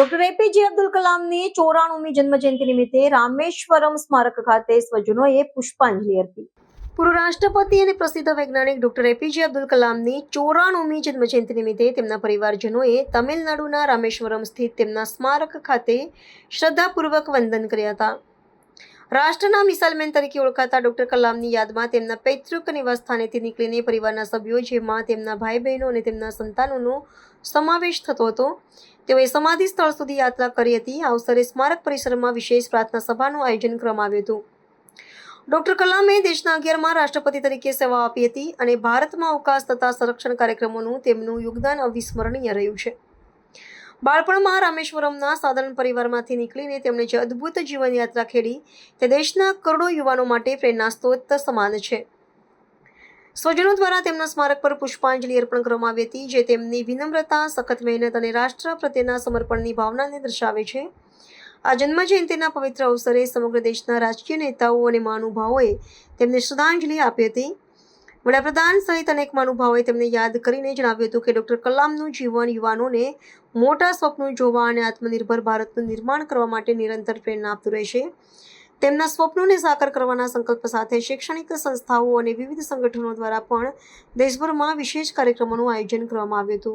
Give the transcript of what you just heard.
APJ Abdul કલામની ચોરાણુમી જન્મજયંતિ નિમિત્તે રામેશ્વરમ સ્મારક ખાતે સ્વજનોએ પુષ્પાંજલિ અર્પી. પૂર્વ રાષ્ટ્રપતિ અને પ્રસિદ્ધ વૈજ્ઞાનિક ડોક્ટર એપીજે અબ્દુલ કલામની ચોરાણુમી જન્મજયંતિ નિમિત્તે તેમના પરિવારજનોએ તમિલનાડુના રામેશ્વરમ સ્થિત તેમના સ્મારક ખાતે શ્રદ્ધાપૂર્વક વંદન કર્યા હતા. રાષ્ટ્રના મિસાઇલમેન તરીકે ઓળખાતા ડોક્ટર કલામની યાદમાં તેમના પૈતૃક નિવાસ સ્થાનેથી નીકળીને પરિવારના સભ્યો, જેમાં તેમના ભાઈ બહેનો અને તેમના સંતાનોનો સમાવેશ થતો હતો. તેઓએ સમાધિ સ્થળ સુધી યાત્રા કરી હતી. આ અવસરે સ્મારક પરિસરમાં વિશેષ પ્રાર્થના સભાનું આયોજન કરવામાં આવ્યું હતું. ડોક્ટર કલામે દેશના અગિયારમાં રાષ્ટ્રપતિ તરીકે સેવા આપી હતી અને ભારતમાં અવકાશ તથા સંરક્ષણ કાર્યક્રમોનું તેમનું યોગદાન અવિસ્મરણીય રહ્યું છે. બાળપણમાં રામેશ્વરમના સાધારણ પરિવારમાંથી નીકળીને તેમણે જે અદ્ભુત જીવનયાત્રા ખેડી, તે દેશના કરોડો યુવાનો માટે પ્રેરણા સ્ત્રોત સમાન છે. સ્વજનો દ્વારા તેમના સ્મારક પર પુષ્પાંજલિ અર્પણ કરવામાં આવી હતી, જે તેમની વિનમ્રતા, સખત મહેનત અને રાષ્ટ્ર પ્રત્યેના સમર્પણની ભાવનાને દર્શાવે છે. આ જન્મજયંતિના પવિત્ર અવસરે સમગ્ર દેશના રાજકીય નેતાઓ અને મહાનુભાવોએ તેમને શ્રદ્ધાંજલિ આપી હતી. વડાપ્રધાન સહિત અનેક મહાનુભાવોએ તેમને યાદ કરીને જણાવ્યું હતું કે ડોક્ટર કલામનું જીવન યુવાનોને મોટા સ્વપ્નો જોવા અને આત્મનિર્ભર ભારતનું નિર્માણ કરવા માટે નિરંતર પ્રેરણા આપતું રહેશે તેમના સ્વપ્નોને સાકાર કરવાના સંકલ્પ સાથે શૈક્ષણિક સંસ્થાઓ અને વિવિધ સંગઠનો દ્વારા પણ દેશભરમાં વિશેષ કાર્યક્રમોનું આયોજન કરવામાં આવ્યું હતું.